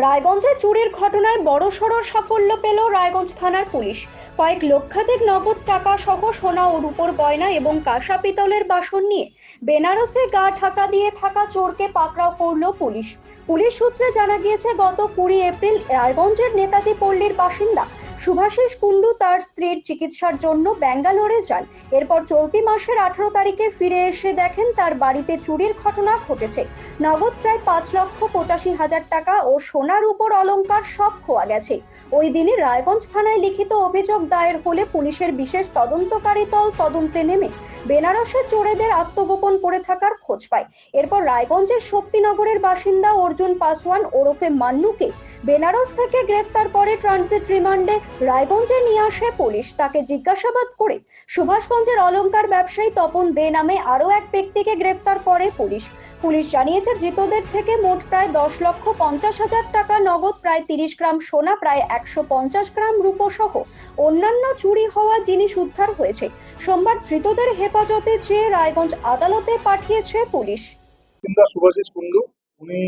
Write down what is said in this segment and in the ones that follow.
রায়গঞ্জে চুরির ঘটনায় বড় সড় সাফল্য পেল রায়গঞ্জ থানার পুলিশ। কয়েক লক্ষাধিক নগদ টাকা সহ সোনা ও রূপোর গয়না এবং কাঁসা পিতলের বাসন নিয়ে বেনারসে গা ঢাকা দিয়ে থাকা চোরকে পাকড়াও করল পুলিশ। পুলিশ সূত্রে জানা গিয়েছে, গত কুড়ি এপ্রিল রায়গঞ্জের নেতাজি পল্লীর বাসিন্দা শুভাশিস কুণ্ডু তার স্ত্রীর চিকিৎসার জন্য ব্যাঙ্গালোরে যান। এরপর চলতি মাসের আঠারো তারিখে ফিরে এসে দেখেন তার বাড়িতে চুরির ঘটনা ঘটেছে। নগদ প্রায় পাঁচ লক্ষ পঁচাশি হাজার টাকা ও সোনার উপর অলংকার সব খোয়া গেছে। ওই দিনই রায়গঞ্জ থানায় লিখিত অভিযোগ দায়ের হলে পুলিশের বিশেষ তদন্তকারী দল তদন্তে নেমে বেনারসে চোরেদের আত্মগোপন করে থাকার খোঁজ পায়। এরপর রায়গঞ্জের শক্তিনগরের বাসিন্দা অর্জুন পাসওয়ান ওরফে মান্নুকে বেনারস থেকে গ্রেফতার করে ট্রানজিট রিমান্ডে রায়গঞ্জে নিয়ে আসে পুলিশ। তাকে জিজ্ঞাসাবাদ করে সুভাষগঞ্জের অলংকার ব্যবসায়ী তপন দে নামে আরও এক ব্যক্তিকে গ্রেফতার করে পুলিশ। পুলিশ জানিয়েছে, ধৃতদের থেকে মোট প্রায় দশ লক্ষ পঞ্চাশ হাজার টাকা, নগদ প্রায় তিরিশ গ্রাম সোনা, প্রায় একশো পঞ্চাশ গ্রাম রূপো সহ অন্যান্য চুরি হওয়া জিনিস উদ্ধার হয়েছে। সোমবার ধৃতদের হেফাজতে চেয়ে রায়গঞ্জ আদালতে পাঠিয়েছে পুলিশ। সুভাষিস কুণ্ডু, উনি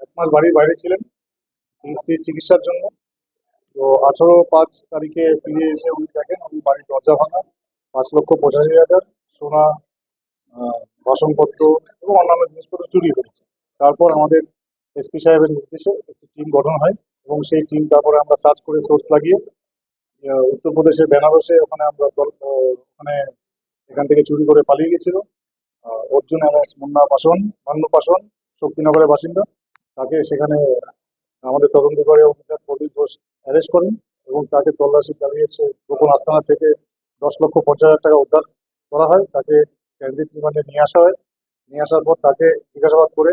এক মাস বাড়ির বাইরে ছিলেন। স্ত্রীর চিকিৎসার জন্য তো আঠারো পাঁচ তারিখে ফিরে এসে উনি দেখেন, উনি বাড়ির দরজা ভাঙা, পাঁচ লক্ষ পঁচাশি হাজার সোনা বাসনপত্র এবং অন্যান্য জিনিসপত্র চুরি হয়েছে তারপর আমাদের এসপি সাহেবের নির্দেশে একটি টিম গঠন হয় এবং সেই টিম তারপরে আমরা সার্চ করে সোর্স লাগিয়ে উত্তরপ্রদেশের বেনারসে ওখানে আমরা ওখানে এখান থেকে চুরি করে পালিয়ে গেছিল। অর্জুন এমএস মুন্না মান্নু পাসন শক্তিনগরের বাসিন্দা, তাকে সেখানে আমাদের তদন্তকারী অফিসার প্রদীপ ঘোষ অ্যারেস্ট করেন এবং তাকে তল্লাশি চালিয়েছে গোপন আস্তানা থেকে দশ লক্ষ পঞ্চাশ হাজার টাকা উদ্ধার করা হয়। তাকে ট্রানজিট রিমান্ডে নিয়ে আসা হয়। নিয়ে আসার পর তাকে জিজ্ঞাসাবাদ করে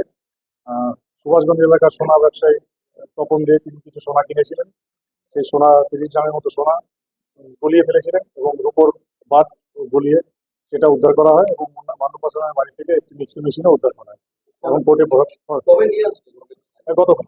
সুভাষগঞ্জ এলাকার সোনা ব্যবসায়ী তপন দিয়ে তিনি কিছু সোনা কিনেছিলেন। সেই সোনা তিরিশ গ্রামের মতো সোনা গলিয়ে ফেলেছিলেন এবং রূপোর বাট গলিয়ে সেটা উদ্ধার করা হয় এবং মান্নু পাসনের বাড়ি থেকে একটি মিক্সি মেশিনও উদ্ধার করা হয়। এবং কোর্টে আসবে গতকাল।